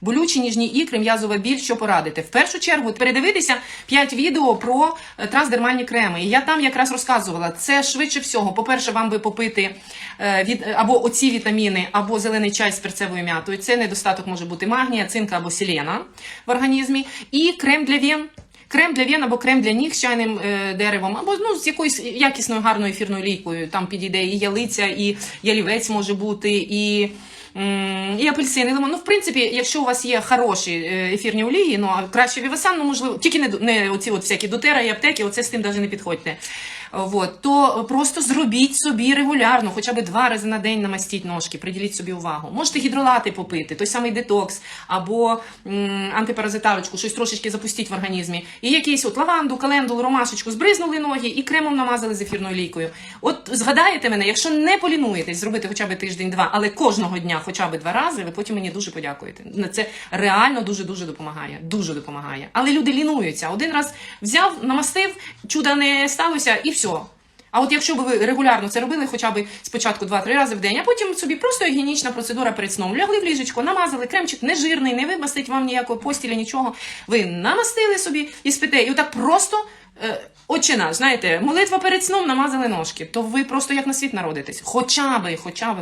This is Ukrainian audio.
болючі ніжні ікри, м'язова біль, що порадити. В першу чергу передивитися 5 відео про е, трансдермальні креми. І я там якраз розказувала, це швидше всього. По-перше, вам би попити е, від або оці вітаміни, або зелений чай з перцевою м'ятою. Це недостаток може бути магнія, цинка або селена в організмі. І крем для вен. Крем для вен або крем для ніг з чайним е, деревом, або ну, з якоюсь якісною гарною ефірною лійкою. Там підійде і ялиця, і ялівець може бути, і, і апельсин, і лимон. Ну, в принципі, якщо у вас є хороші е, ефірні олії, ну а краще вівасан, ну можливо, тільки не, не оці от всякі дотера і аптеки, оце з тим навіть не підходьте. Вот, то просто зробіть собі регулярно, хоча б два рази на день намастіть ножки, приділіть собі увагу. Можете гідролати попити, той самий детокс або м, антипаразитарочку, щось трошечки запустіть в організмі. І якийсь от лаванду, календул, ромашечку збризнули ноги і кремом намазали з ефірною лійкою. От згадаєте мене, якщо не полінуєтесь зробити хоча б тиждень-два, але кожного дня хоча б два рази, ви потім мені дуже подякуєте. Це реально дуже дуже допомагає. Дуже допомагає. Але люди лінуються. Один раз взяв, намастив, чуда не сталося, і все. А от якщо б ви регулярно це робили, хоча б спочатку 2-3 рази в день, а потім собі просто гігієнічна процедура перед сном. Лягли в ліжечко, намазали, кремчик не жирний, не вимастить вам ніякого постіля, нічого. Ви намастили собі і спите. І отак просто. Е, Отче наш, знаєте, молитва перед сном намазали ножки, то ви просто як на світ народитесь. Хоча би, хоча би.